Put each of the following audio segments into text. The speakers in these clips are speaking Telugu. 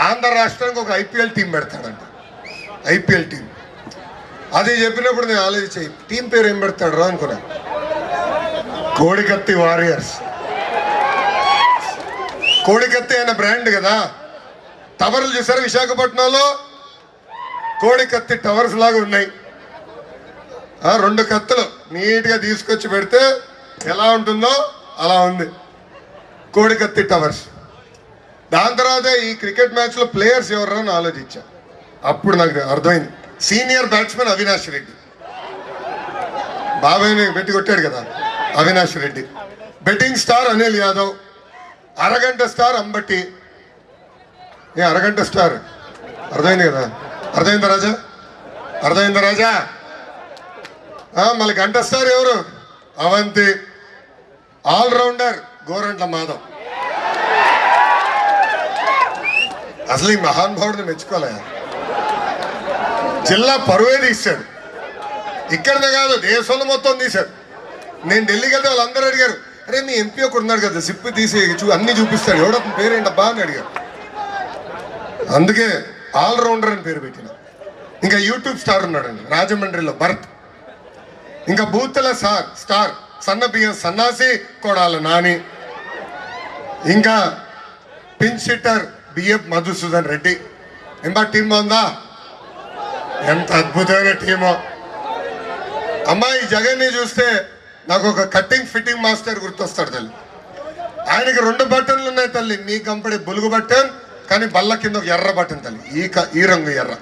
ఆంధ్ర రాష్ట్రానికి ఒక ఐపీఎల్ టీం పెడతాడంట. IPL team. అది చెప్పినప్పుడు నేను ఆలోచించే టీం పేరు ఏం పెడతాడు రా అనుకున్నా. కోడికత్తి వారియర్స్. కోడికత్తి అయిన బ్రాండ్ కదా. టవర్లు చూసారు విశాఖపట్నంలో? కోడికత్తి టవర్స్ లాగా ఉన్నాయి. ఆ, రెండు కత్తులు నీట్గా తీసుకొచ్చి పెడితే ఎలా ఉంటుందో అలా ఉంది. కోడికత్తి టవర్స్. దాని తర్వాత ఈ క్రికెట్ మ్యాచ్లో ప్లేయర్స్ ఎవరు ఆలోచించా. అప్పుడు నాకు అర్థమైంది. Senior batsmen Avinash Reddy. బాబాయ్ని పెట్టి కొట్టాడు కదా అవినాష్ రెడ్డి. బెట్టింగ్ స్టార్ అనిల్ యాదవ్ అరగంట స్టార్ అంబట్టి ఏ అరగంట స్టార్. అర్థమైంది కదా? అర్థమైందా రాజా? అర్థమైందా రాజా? మళ్ళీ గంట స్టార్ ఎవరు? అవంతి. ఆల్రౌండర్ గోరంట్ల మాధవ్. అసలు ఈ మహానుభావుడిని మెచ్చుకోలే జిల్లా పరువే తీశాడు. ఇక్కడనే కాదు దేశంలో మొత్తం తీశాడు. నేను ఢిల్లీకి వెళ్తే వాళ్ళందరూ అడిగారు అరే మీ ఎంపీ ఒకడు ఉన్నాడు కదా సిప్పి తీసి చూ అన్ని చూపిస్తాడు. ఎవడో పేరేంటబ్బా అని అడిగారు. అందుకే ఆల్రౌండర్ అని పేరు పెట్టిన. ఇంకా యూట్యూబ్ స్టార్ ఉన్నాడండి రాజమండ్రిలో భరత్. ఇంకా బూతుల సార్ స్టార్ సన్న బియ్యం సన్నాసి కొడాల నాని. ఇంకా పిన్ సిట్టర్ బిఎఫ్ మధుసూదన్ రెడ్డి. ఇంకా టీం బాగుందా? ఎంత అద్భుతమైన టీమో. అమ్మాయి ఈ జగన్ని చూస్తే నాకు ఒక కట్టింగ్ ఫిట్టింగ్ మాస్టర్ గుర్తొస్తాడు తల్లి. ఆయనకి రెండు బటన్లు ఉన్నాయి తల్లి. నీ కంపెనీ బులుగు బటన్ కానీ బల్ల కింద ఒక ఎర్ర బటన్ తల్లి. ఈ క- ఈ రంగు ఎర్ర.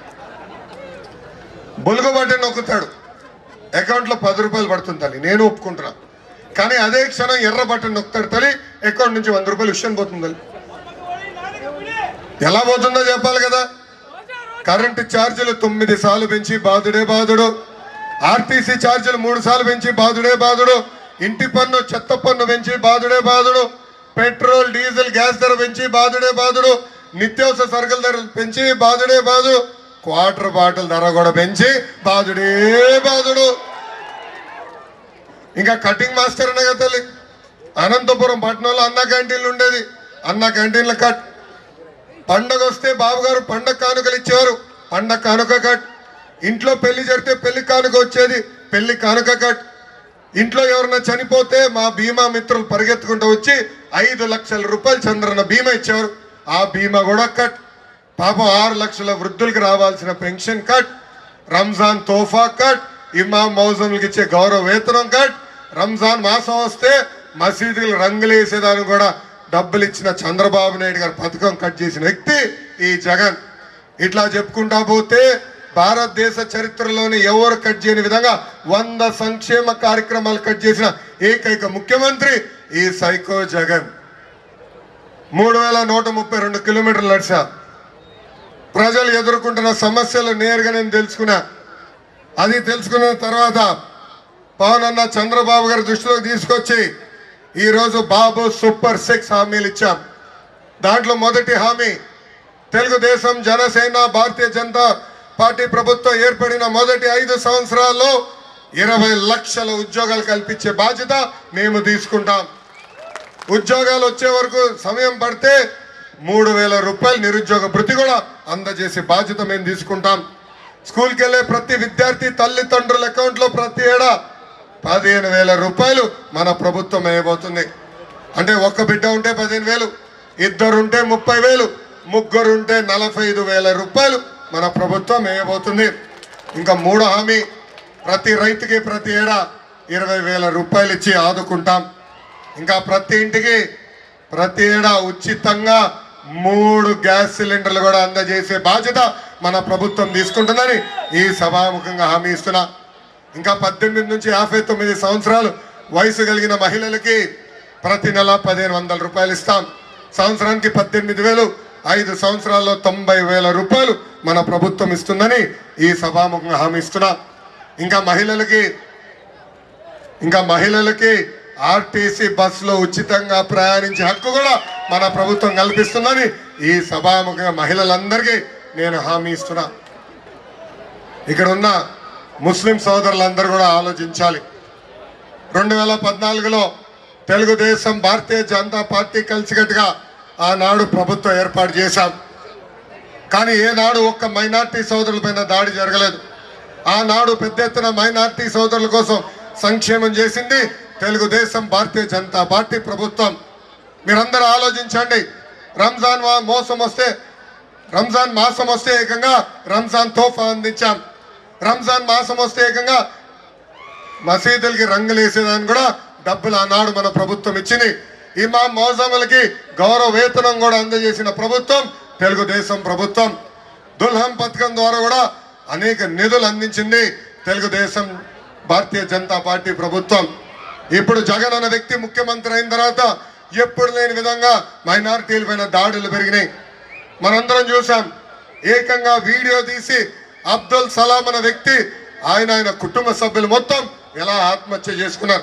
బులుగు బటన్ నొక్కుతాడు. అకౌంట్లో పది రూపాయలు పడుతుంది తల్లి. నేను ఒప్పుకుంటున్నా. కానీ అదే క్షణం ఎర్ర బటన్ నొక్కుతాడు తల్లి. అకౌంట్ నుంచి వంద రూపాయలు విషయం పోతుంది తల్లి. ఎలా పోతుందో చెప్పాలి కదా? కరెంటు ఛార్జీలు తొమ్మిది సార్లు పెంచి బాధుడే బాధుడు ఆర్టీసీ ఛార్జీలు మూడు సార్లు పెంచి బాధుడే బాధుడు ఇంటి పన్ను చెత్త పన్ను పెంచి బాధుడే బాధుడు పెట్రోల్ డీజిల్ గ్యాస్ ధర పెంచి బాధుడే బాధుడు నిత్యావసర సరుకుల ధర పెంచి బాధుడే బాధుడు క్వార్టర్ బాటిల్ ధర కూడా పెంచి బాధుడే బాధుడు ఇంకా కటింగ్ మాస్టర్ అనే కదా తల్లి. అనంతపురం పట్టణంలో అన్న క్యాంటీన్లు ఉండేది. అన్న క్యాంటీన్లు కట్ పండగ వస్తే బాబుగారు పండగ కానుకలు ఇచ్చేవారు. పండగ కానుక కట్. ఇంట్లో పెళ్ళి జరిగితే పెళ్ళి కానుక వచ్చేది. పెళ్ళి కానుక కట్. ఇంట్లో ఎవరన్నా చనిపోతే మా బీమా మిత్రులు పరిగెత్తుకుంటూ వచ్చి ఐదు లక్షల రూపాయలు చంద్రన్న బీమా ఇచ్చేవారు. ఆ బీమా కూడా కట్. పాపం ఆరు లక్షల వృద్ధులకు రావాల్సిన pension cut. Ramzan Tohfa cut. ఇమాం మౌజంలకు ఇచ్చే గౌరవ వేతనం కట్. రంజాన్ మాసం వస్తే మసీదులు రంగులు వేసేదానికి కూడా డబ్బులు ఇచ్చిన చంద్రబాబు నాయుడు గారు పథకం కట్ చేసిన వ్యక్తి ఈ జగన్. ఇట్లా చెప్పుకుంటా పోతే భారతదేశ చరిత్రలోని ఎవరు కట్ చేయని విధంగా వంద సంక్షేమ కార్యక్రమాలు కట్ చేసిన ఏకైక ముఖ్యమంత్రి ఈ సైకో జగన్. మూడు వేల నూట ముప్పై రెండు కిలోమీటర్లు నడిచా. ప్రజలు ఎదుర్కొంటున్న సమస్యలు నేరుగా నేను తెలుసుకున్నా. అది తెలుసుకున్న తర్వాత పవన్ అన్న చంద్రబాబు గారి దృష్టిలోకి తీసుకొచ్చి ఈరోజు బాబు సూపర్ సిక్స్ హామీలు ఇచ్చాం. దాంట్లో మొదటి హామీ తెలుగుదేశం జనసేన భారతీయ జనతా పార్టీ ప్రభుత్వం ఏర్పడిన మొదటి ఐదు సంవత్సరాల్లో ఇరవై లక్షల ఉద్యోగాలు కల్పించే బాధ్యత మేము తీసుకుంటాం. ఉద్యోగాలు వచ్చే వరకు సమయం పడితే మూడు వేల రూపాయలు నిరుద్యోగ భృతి కూడా అందజేసే బాధ్యత మేము తీసుకుంటాం. స్కూల్కి వెళ్ళే ప్రతి విద్యార్థి తల్లిదండ్రుల అకౌంట్లో ప్రతి ఏడా పదిహేను వేల రూపాయలు మన ప్రభుత్వం వేయబోతుంది. అంటే ఒక్క బిడ్డ ఉంటే పదిహేను వేలు ఇద్దరుంటే ముప్పై వేలు ముగ్గురుంటే నలభై ఐదు వేల రూపాయలు మన ప్రభుత్వం వేయబోతుంది. ఇంకా మూడో హామీ ప్రతి రైతుకి ప్రతి ఏడా ఇరవై వేల రూపాయలు ఇచ్చి ఆదుకుంటాం. ఇంకా ప్రతి ఇంటికి ప్రతి ఏడా ఉచితంగా మూడు గ్యాస్ సిలిండర్లు కూడా అందజేసే బాధ్యత మన ప్రభుత్వం తీసుకుంటుందని ఈ సభాముఖంగా హామీ ఇస్తున్నా. ఇంకా పద్దెనిమిది నుంచి యాభై తొమ్మిది సంవత్సరాలు వయసు కలిగిన మహిళలకి ప్రతి నెల పదిహేను వందల రూపాయలు ఇస్తాం. సంవత్సరానికి పద్దెనిమిది వేలు ఐదు సంవత్సరాల్లో తొంభై వేల రూపాయలు మన ప్రభుత్వం ఇస్తుందని ఈ సభాముఖంగా హామీ ఇస్తున్నా. ఇంకా మహిళలకి ఇంకా మహిళలకి ఆర్టీసీ బస్సులో ఉచితంగా ప్రయాణించే హక్కు కూడా మన ప్రభుత్వం కల్పిస్తుందని ఈ సభాముఖంగా మహిళలందరికీ నేను హామీ ఇస్తున్నా. ఇక్కడ ఉన్న ముస్లిం సోదరులందరూ కూడా ఆలోచించాలి. రెండు వేల పద్నాలుగులో తెలుగుదేశం భారతీయ జనతా పార్టీ కలిసికట్టుగా ఆనాడు ప్రభుత్వం ఏర్పాటు చేశాం. కానీ ఏనాడు ఒక్క మైనార్టీ సోదరులపైన దాడి జరగలేదు. ఆనాడు పెద్ద ఎత్తున మైనార్టీ సోదరుల కోసం సంక్షేమం చేసింది తెలుగుదేశం భారతీయ జనతా పార్టీ ప్రభుత్వం. మీరందరూ ఆలోచించండి. రంజాన్ మోసం వస్తే రంజాన్ మాసం వస్తే ఏకంగా రంజాన్ తోఫా అందించాం. రంజాన్ మాసం వస్తే ఏకంగా మసీదులకి రంగులు వేసేదాన్ని కూడా డబ్బులు ఆనాడు మన ప్రభుత్వం ఇచ్చింది. ఇమాం మోజములకి గౌరవ వేతనం కూడా అందజేసిన ప్రభుత్వం తెలుగుదేశం ప్రభుత్వం. దుల్హం పథకం ద్వారా కూడా అనేక నిధులు అందించింది తెలుగుదేశం భారతీయ జనతా పార్టీ ప్రభుత్వం. ఇప్పుడు జగన్ అన్న వ్యక్తి ముఖ్యమంత్రి అయిన తర్వాత ఎప్పుడు లేని విధంగా మైనారిటీల పైన దాడులు పెరిగినాయి. మనందరం చూసాం. ఏకంగా వీడియో తీసి అబ్దుల్ సలాం అనే వ్యక్తి ఆయన ఆయన కుటుంబ సభ్యులు మొత్తం ఎలా ఆత్మహత్య చేసుకున్నారు?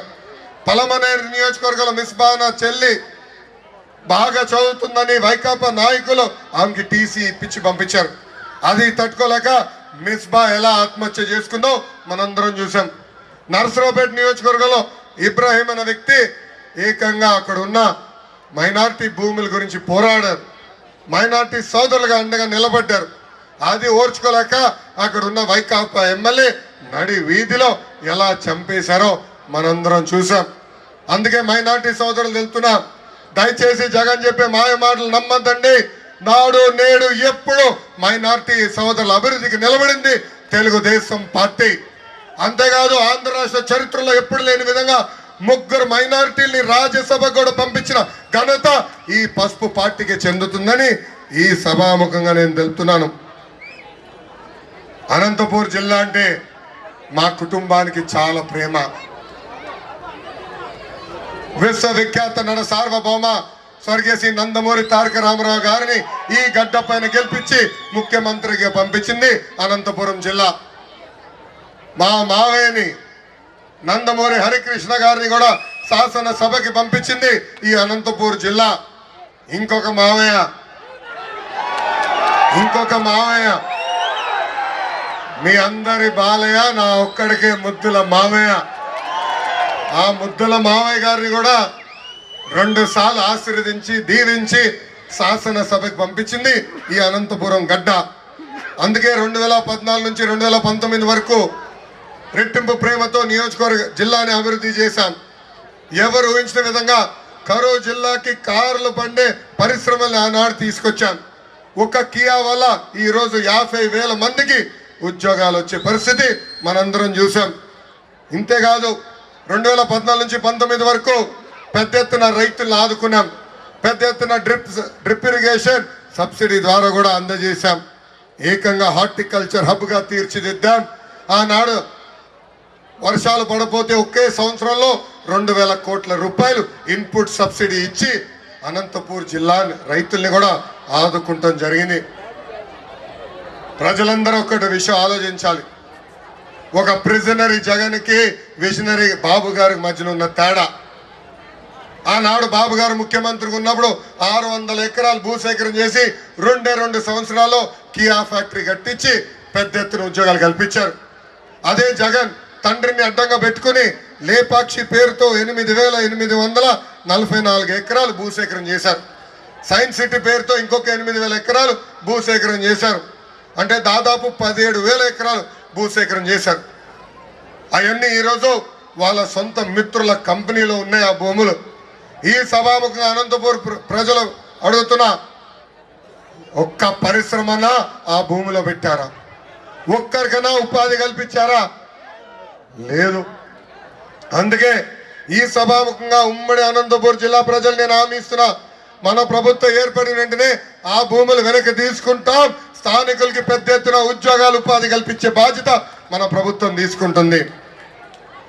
పలమనేరు నియోజకవర్గంలో మిస్బానా చెల్లి బాగా చదువుతుందని వైకాపా నాయకులు ఆమెకి టీసీ ఇప్పించి పంపించారు. అది తట్టుకోలేక మిస్బా ఎలా ఆత్మహత్య చేసుకుందో మనందరం చూసాం నర్సరావుపేట నియోజకవర్గంలో ఇబ్రాహీం అనే వ్యక్తి ఏకంగా అక్కడ ఉన్న మైనార్టీ భూముల గురించి పోరాడారు. మైనార్టీ సోదరులుగా అండగా నిలబడ్డారు. అది ఓర్చుకోలేక అక్కడ ఉన్న వైకాపా ఎమ్మెల్యే నడి వీధిలో ఎలా చంపేశారో మనందరం చూసాం అందుకే మైనార్టీ సోదరులు వెళ్తున్నా దయచేసి జగన్ చెప్పే మాయ మాటలు నమ్మద్దండి. నాడు నేడు ఎప్పుడు మైనార్టీ సోదరుల అభివృద్ధికి నిలబడింది తెలుగుదేశం పార్టీ. అంతేకాదు ఆంధ్ర రాష్ట్ర చరిత్రలో ఎప్పుడు లేని విధంగా ముగ్గురు మైనారిటీల్ని రాజ్యసభ కూడా పంపించిన ఘనత ఈ పసుపు పార్టీకి చెందుతుందని ఈ సభాముఖంగా నేను తెలుపుతున్నాను. అనంతపూర్ జిల్లా అంటే మా కుటుంబానికి చాలా ప్రేమ. విశ్వవిఖ్యాత నడ సార్వభౌమ స్వర్గేసి శ్రీ నందమూరి తారక రామారావు గారిని ఈ గడ్డ పైన గెలిపించి ముఖ్యమంత్రిగా పంపించింది అనంతపురం జిల్లా. మా మావయ్యని నందమూరి హరికృష్ణ గారిని కూడా శాసనసభకి పంపించింది ఈ అనంతపూర్ జిల్లా. ఇంకొక మావయ్య. ఇంకొక మావయ్య. మీ అందరి బాలయ్య నా ఒక్కడికే ముద్దుల మావయ్య ఆ ముద్దుల మావయ్య గారిని కూడా రెండు సార్లు ఆశీర్వదించి దీవించి శాసనసభకి పంపించింది ఈ అనంతపురం గడ్డ. అందుకే రెండు వేల పద్నాలుగు నుంచి రెండు వేల పంతొమ్మిది వరకు రెట్టింపు ప్రేమతో నియోజకవర్గ జిల్లాని అభివృద్ధి చేశాం. ఎవరు ఊహించిన విధంగా కరూ జిల్లాకి కార్లు పండే పరిశ్రమల్ని ఆనాడు తీసుకొచ్చాం. ఒక కియా వల్ల ఈరోజు యాభై వేల మందికి ఉద్యోగాలు వచ్చే పరిస్థితి మనందరం చూసాం ఇంతేకాదు రెండు వేల పద్నాలుగు నుంచి పంతొమ్మిది వరకు పెద్ద ఎత్తున రైతులను ఆదుకున్నాం. పెద్ద ఎత్తున డ్రిప్ డ్రిప్ ఇరిగేషన్ సబ్సిడీ ద్వారా కూడా అందజేశాం. ఏకంగా హార్టికల్చర్ హబ్గా తీర్చిదిద్దాం. ఆనాడు వర్షాలు పడపోతే ఒకే సంవత్సరంలో రెండు వేల కోట్ల రూపాయలు ఇన్పుట్ సబ్సిడీ ఇచ్చి అనంతపూర్ జిల్లా రైతుల్ని కూడా ఆదుకుంటాం జరిగింది. ప్రజలందరూ ఒకటి విషయం ఆలోచించాలి. ఒక ప్రిజనరీ జగన్కి విజనరీ బాబు గారి మధ్యన ఉన్న తేడా. ఆనాడు బాబు గారు ముఖ్యమంత్రికి ఉన్నప్పుడు ఆరు వందల ఎకరాలు భూసేకరణ చేసి రెండే రెండు సంవత్సరాల్లో కియా ఫ్యాక్టరీ కట్టించి పెద్ద ఎత్తున ఉద్యోగాలు కల్పించారు. అదే జగన్ తండ్రిని అడ్డంగా పెట్టుకుని లేపాక్షి పేరుతో ఎనిమిది వేల ఎనిమిది వందల నలభై నాలుగు ఎకరాలు భూసేకరణ చేశారు. సైన్స్ సిటీ పేరుతో ఇంకొక ఎనిమిది వేల ఎకరాలు భూసేకరణ చేశారు. అంటే దాదాపు పదిహేడు వేల ఎకరాలు భూసేకరణ చేశారు. అవన్నీ ఈరోజు వాళ్ళ సొంత మిత్రుల కంపెనీలో ఉన్నాయి ఆ భూములు. ఈ సభాముఖంగా అనంతపూర్ ప్ర- ప్రజలు అడుగుతున్నా ఒక్క పరిశ్రమనా ఆ భూమిలో పెట్టారా? ఒక్కరికైనా ఉపాధి కల్పించారా? లేదు. అందుకే ఈ సభాముఖంగా ఉమ్మడి అనంతపూర్ జిల్లా ప్రజలు నేను హామీ ఇస్తున్నా. మన ప్రభుత్వం ఏర్పడిన వెంటనే ఆ భూములు వెనక్కి తీసుకుంటాం. స్థానికులకి పెద్ద ఎత్తున ఉద్యోగాలు ఉపాధి కల్పించే బాధ్యత మన ప్రభుత్వం తీసుకుంటుంది.